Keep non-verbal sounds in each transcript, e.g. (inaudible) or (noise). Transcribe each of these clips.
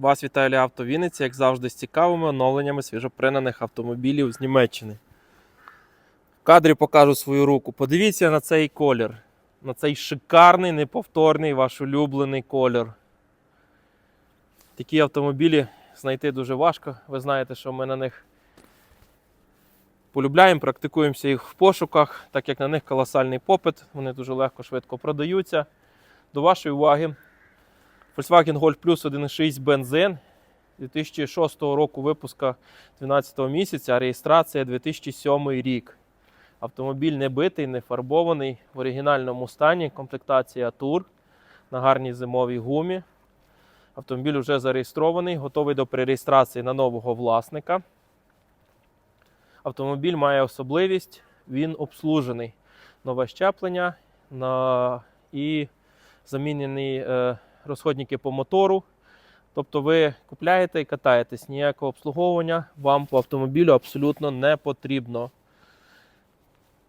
Вас вітає Авто Вінниця, як завжди, з цікавими оновленнями свіжопринених автомобілів з Німеччини. В кадрі покажу свою руку. Подивіться на цей колір. На цей шикарний, неповторний, ваш улюблений колір. Такі автомобілі знайти дуже важко. Ви знаєте, що ми на них полюбляємо, практикуємося їх в пошуках, так як на них колосальний попит, вони дуже легко, швидко продаються. До вашої уваги, Volkswagen Golf Plus 1.6 бензин 2006 року випуска 12 місяця, реєстрація 2007 рік. Автомобіль не битий, не фарбований, в оригінальному стані, комплектація Tour на гарній зимовій гумі. Автомобіль вже зареєстрований, готовий до перереєстрації на нового власника. Автомобіль має особливість, він обслужений. Нове щеплення на... і замінені е, розходники по мотору. Тобто ви купляєте і катаєтесь, ніякого обслуговування вам по автомобілю абсолютно не потрібно.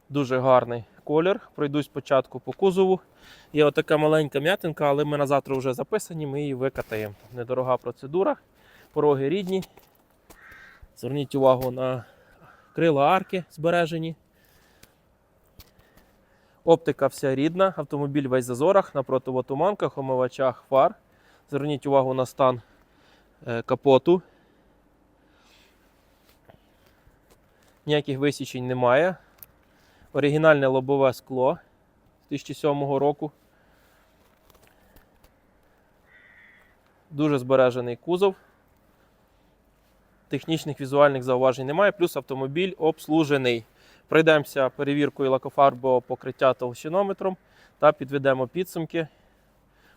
Дуже гарний колір. Пройдусь спочатку по кузову. Є отака маленька м'ятинка, але ми на завтра вже записані, ми її викатаємо. Недорога процедура. Пороги рідні. Зверніть увагу на крила арки збережені. Оптика вся рідна, автомобіль весь в зазорах, на противотуманках, омивачах фар. Зверніть увагу на стан е, капоту. Ніяких висічень немає. Оригінальне лобове скло 2007 року. Дуже збережений кузов. Технічних візуальних зауважень немає, плюс автомобіль обслужений. Пройдемося перевіркою лакофарбового покриття толщинометром та підведемо підсумки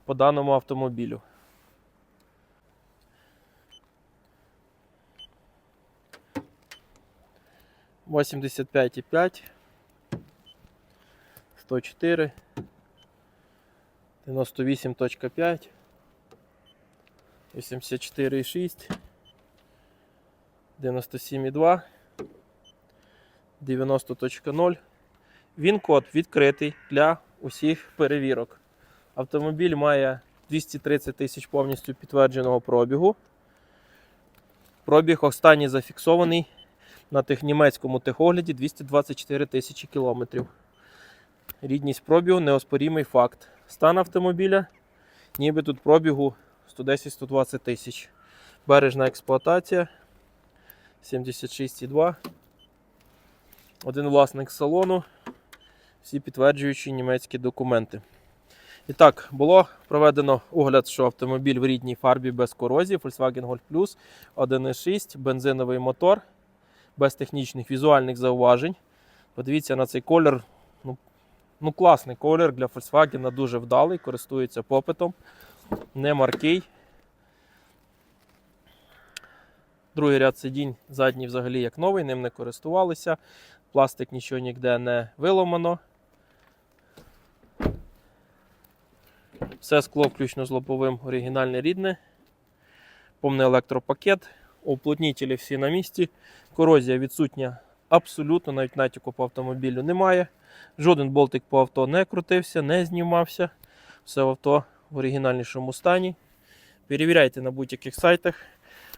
по даному автомобілю. Восемьдесят пять и пять, сто чотири, дев'яносто вісім точка п'ять, вісімдесят чотири і шість, дев'яносто сім і два. 90.0. Він код відкритий для усіх перевірок. Автомобіль має 230 тисяч повністю підтвердженого пробігу. Пробіг останній зафіксований на німецькому техогляді 224 тисячі кілометрів. Рідність пробігу неоспорімий факт. Стан автомобіля, ніби тут пробігу 110-120 тисяч. Бережна експлуатація 76,2. Один власник салону, всі підтверджуючі німецькі документи. І так, було проведено огляд, що автомобіль в рідній фарбі без корозії, Volkswagen Golf Plus 1.6, бензиновий мотор, без технічних візуальних зауважень. Подивіться на цей колір. Ну, ну класний колір для Volkswagen, дуже вдалий, користується попитом, не маркий. Другий ряд сидінь задній взагалі як новий, ним не користувалися. Пластик нічого ніде не виломано. Все скло включно з лобовим оригінальне рідне. Повний електропакет. Уплотнітелі всі на місці. Корозія відсутня абсолютно, навіть натяку по автомобілю немає. Жоден болтик по авто не крутився, не знімався. Все авто в оригінальнішому стані. Перевіряйте на будь-яких сайтах.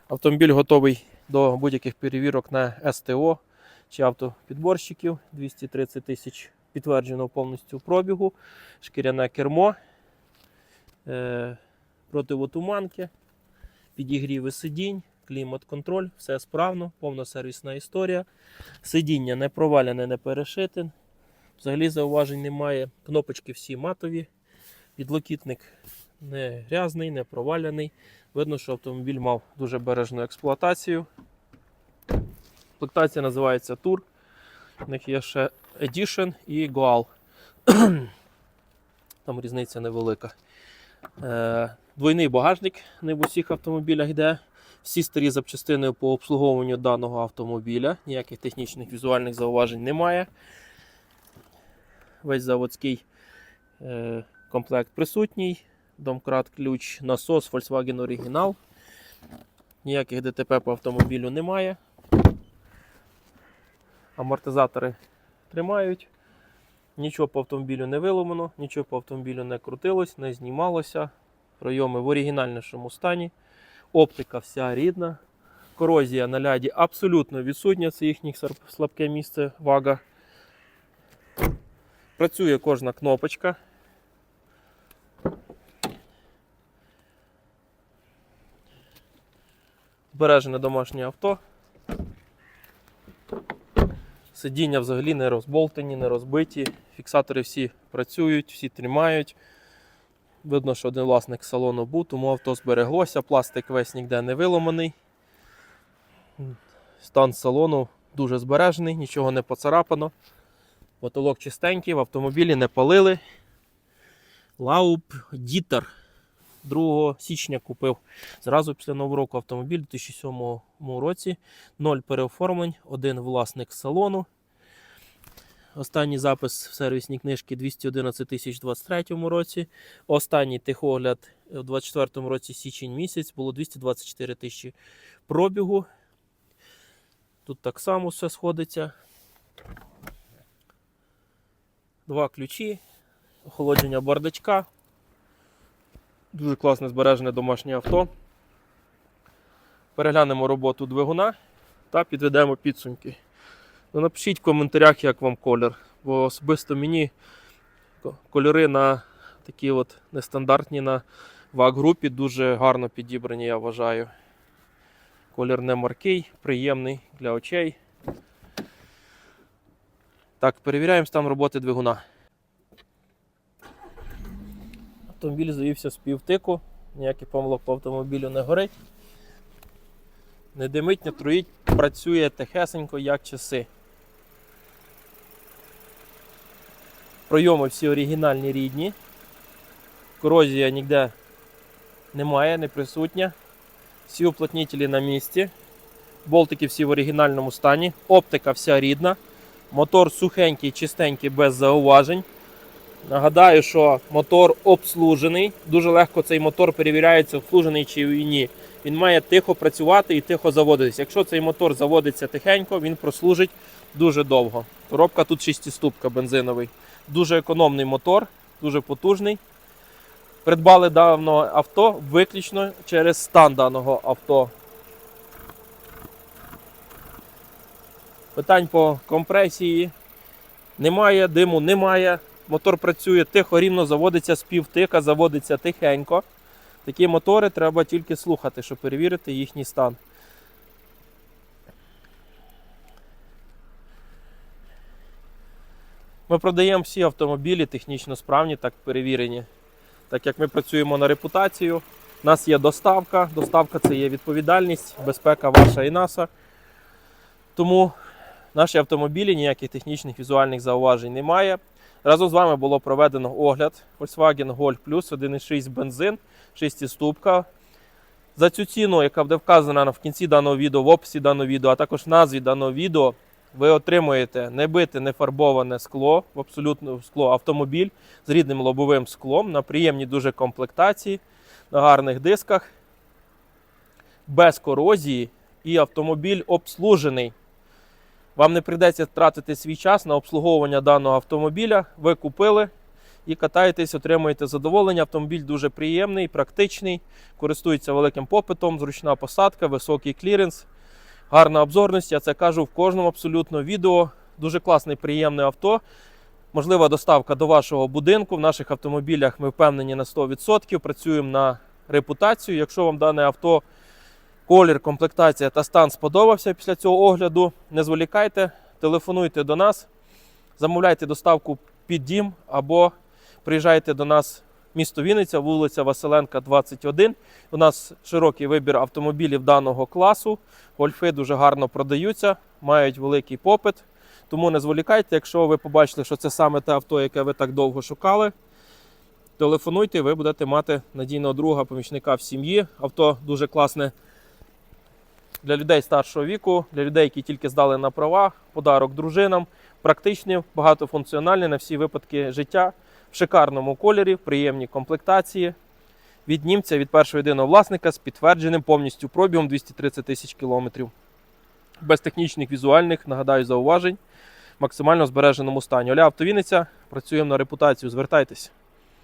Автомобіль готовий до будь-яких перевірок на СТО чи автопідборщиків. 230 тисяч підтверджено повністю пробігу, шкіряне кермо, е, противотуманки, підігріви сидінь, клімат-контроль, все справно, повна сервісна історія. Сидіння не провалене, не перешите. Взагалі зауважень немає. Кнопочки всі матові. Підлокітник не грязний, не провалений. Видно, що автомобіль мав дуже бережну експлуатацію. Комплектація називається Tour. У них є ще Edition і Goal. (clears throat) Там різниця невелика. Е, Двойний багажник не в усіх автомобілях йде. Всі старі запчастини по обслуговуванню даного автомобіля. Ніяких технічних візуальних зауважень немає. Весь заводський е, комплект присутній. Домкрат, ключ, насос, Volkswagen Original. Ніяких ДТП по автомобілю немає. Амортизатори тримають. Нічого по автомобілю не виломано, нічого по автомобілю не крутилось, не знімалося. Пройоми в оригінальнішому стані. Оптика вся рідна. Корозія на ляді абсолютно відсутня. Це їхнє слабке місце вага. Працює кожна кнопочка. Збережене домашнє авто. Сидіння взагалі не розболтані, не розбиті. Фіксатори всі працюють, всі тримають. Видно, що один власник салону був, тому авто збереглося, пластик весь ніде не виломаний. Стан салону дуже збережений, нічого не поцарапано. Потолок чистенький, в автомобілі не палили. Лауп Дітер 2 січня купив зразу після нового року автомобіль у 2007 році. Ноль переоформлень, один власник салону. Останній запис в сервісній книжці 211 тисяч у 2023 році. Останній техогляд у 2024 році січень місяць було 224 тисячі пробігу. Тут так само все сходиться. Два ключі, охолодження бардачка. Дуже класне збережене домашнє авто. Переглянемо роботу двигуна та підведемо підсумки. Ну, напишіть в коментарях, як вам колір. Бо особисто мені кольори на такі от нестандартні на ВАГ-групі дуже гарно підібрані, я вважаю. Колір не маркий, приємний для очей. Так, перевіряємо стан роботи двигуна. Автомобіль завівся з півтику, ніяких помилок по автомобілю не горить. Не димить, не труїть, працює тихесенько, як часи. Пройоми всі оригінальні рідні. Корозія ніде немає, не присутня. Всі уплотнителі на місці. Болтики всі в оригінальному стані. Оптика вся рідна. Мотор сухенький, чистенький, без зауважень. Нагадаю, що мотор обслужений. Дуже легко цей мотор перевіряється, обслужений чи ні. Він має тихо працювати і тихо заводитись. Якщо цей мотор заводиться тихенько, він прослужить дуже довго. Коробка тут шестиступка бензиновий. Дуже економний мотор, дуже потужний. Придбали давно авто виключно через стан даного авто. Питань по компресії немає, диму немає. Мотор працює тихо, рівно заводиться з заводиться тихенько. Такі мотори треба тільки слухати, щоб перевірити їхній стан. Ми продаємо всі автомобілі технічно справні, так перевірені. Так як ми працюємо на репутацію, у нас є доставка. Доставка це є відповідальність, безпека ваша і наша. Тому наші автомобілі ніяких технічних візуальних зауважень немає. Разом з вами було проведено огляд Volkswagen Golf Plus 1.6 бензин, 6-ступка. За цю ціну, яка буде вказана в кінці даного відео, в описі даного відео, а також в назві даного відео, ви отримуєте не бите, не скло, в абсолютно скло автомобіль з рідним лобовим склом на приємній дуже комплектації, на гарних дисках, без корозії і автомобіль обслужений. Вам не прийдеться тратити свій час на обслуговування даного автомобіля. Ви купили і катаєтесь, отримуєте задоволення. Автомобіль дуже приємний, практичний, користується великим попитом, зручна посадка, високий кліренс, гарна обзорність. Я це кажу в кожному абсолютно відео. Дуже класне, приємне авто. Можлива доставка до вашого будинку. В наших автомобілях ми впевнені на 100%. Працюємо на репутацію. Якщо вам дане авто колір, комплектація та стан сподобався після цього огляду, не зволікайте, телефонуйте до нас, замовляйте доставку під дім або приїжджайте до нас місто Вінниця, вулиця Василенка, 21. У нас широкий вибір автомобілів даного класу. Гольфи дуже гарно продаються, мають великий попит. Тому не зволікайте, якщо ви побачили, що це саме те авто, яке ви так довго шукали. Телефонуйте, ви будете мати надійного друга, помічника в сім'ї. Авто дуже класне для людей старшого віку, для людей, які тільки здали на права, подарок дружинам, практичні, багатофункціональні на всі випадки життя, в шикарному кольорі, приємній комплектації. Від німця, від першого єдиного власника з підтвердженим повністю пробігом 230 тисяч кілометрів. Без технічних візуальних, нагадаю, зауважень, в максимально збереженому стані. Оля Автовінниця, працюємо на репутацію. Звертайтеся.